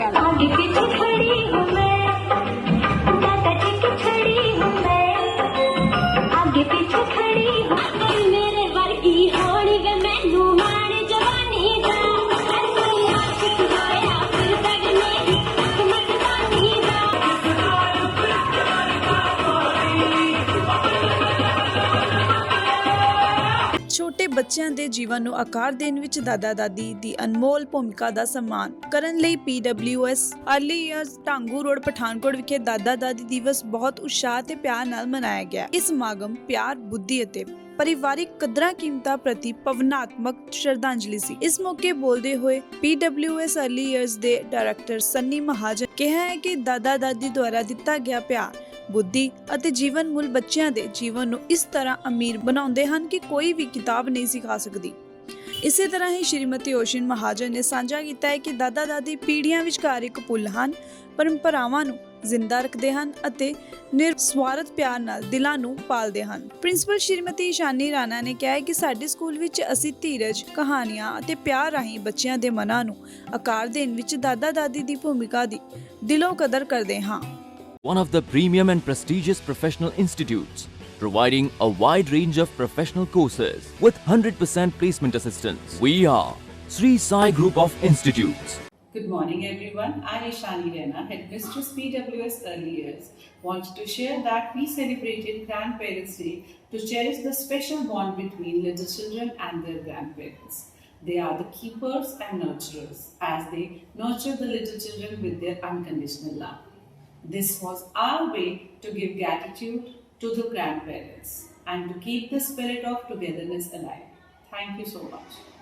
आगे पीछे खड़ी मेरे वर्गी होड़ी मैनू मान ਛੋਟੇ ਬੱਚਿਆਂ ਦੇ ਜੀਵਨ ਨੂੰ ਆਕਾਰ ਦੇਣ ਵਿੱਚ ਦਾਦਾ ਦਾਦੀ ਦੀ ਅਨਮੋਲ ਭੂਮਿਕਾ ਦਾ ਸਨਮਾਨ ਕਰਨ ਲਈ PWS early years Dhangu road, Pathankot ਵਿਖੇ ਦਾਦਾ ਦਾਦੀ ਦਿਵਸ ਬਹੁਤ ਉਤਸ਼ਾਹ ਤੇ ਪਿਆਰ ਨਾਲ ਮਨਾਇਆ ਗਿਆ। ਇਸ ਸਮਾਗਮ ਪਿਆਰ, ਬੁੱਧੀ ਅਤੇ ਪਰਿਵਾਰਿਕ ਕਦਰਾਂ ਕੀਮਤਾਂ ਪ੍ਰਤੀ ਭਾਵਨਾਤਮਕ ਸ਼ਰਧਾਂਜਲੀ ਸੀ। ਇਸ ਮੌਕੇ ਬੋਲਦੇ ਹੋਏ PWS ਅਰਲੀ ਇਅਰਸ ਦੇ ਡਾਇਰੈਕਟਰ ਸੰਨੀ ਮਹਾਜਨ ਕਿਹਾ ਹੈ ਕਿ ਦਾਦਾ ਦਾਦੀ ਦੁਆਰਾ ਦਿੱਤਾ ਗਿਆ ਪਿਆਰ, ਬੁੱਧੀ ਅਤੇ ਜੀਵਨ ਮੁੱਲ ਬੱਚਿਆਂ ਦੇ ਜੀਵਨ ਨੂੰ ਇਸ ਤਰ੍ਹਾਂ ਅਮੀਰ ਬਣਾਉਂਦੇ ਹਨ ਕਿ ਕੋਈ ਵੀ ਕਿਤਾਬ ਨਹੀਂ ਸਿਖਾ ਸਕਦੀ। ਇਸੇ ਤਰ੍ਹਾਂ ਹੀ ਸ਼੍ਰੀਮਤੀ ਓਸ਼ਨ ਮਹਾਜਨ ਨੇ ਸਾਂਝਾ ਕੀਤਾ ਹੈ ਕਿ ਦਾਦਾ ਦਾਦੀ ਪੀੜ੍ਹੀਆਂ ਵਿਚਕਾਰ ਇੱਕ ਪੁੱਲ ਹਨ ਪਰੰਪਰਾਵਾਂ ਨੂੰ ਜ਼ਿੰਦਾ ਰੱਖਦੇ ਹਨ ਅਤੇ ਨਿਰਸਵਾਰਥ ਪਿਆਰ ਨਾਲ ਦਿਲਾਂ ਨੂੰ ਪਾਲਦੇ ਹਨ। ਪ੍ਰਿੰਸੀਪਲ ਸ਼੍ਰੀਮਤੀ ਇਸ਼ਾਨੀ ਰਾਣਾ ਨੇ ਕਿਹਾ ਹੈ ਕਿ ਸਾਡੇ ਸਕੂਲ ਵਿੱਚ ਅਸੀਂ ਧੀਰਜ ਕਹਾਣੀਆਂ ਅਤੇ ਪਿਆਰ ਰਾਹੀਂ ਬੱਚਿਆਂ ਦੇ ਮਨਾਂ ਨੂੰ ਆਕਾਰ ਦੇਣ ਵਿੱਚ ਦਾਦਾ ਦਾਦੀ ਦੀ ਭੂਮਿਕਾ ਦੀ ਦਿਲੋਂ ਕਦਰ ਕਰਦੇ ਹਾਂ। One of the premium and prestigious professional institutes, providing a wide range of professional courses with 100% placement assistance. We are Sri Sai Group of Institutes. Good morning, everyone. I'm Ishani Rena, Headmistress PWS Early Years. Wanted to share that we celebrated Grandparents' Day to cherish the special bond between little children and their grandparents. They are the keepers and nurturers as they nurture the little children with their unconditional love. This was our way to give gratitude to the grandparents and to keep the spirit of togetherness alive. Thank you so much.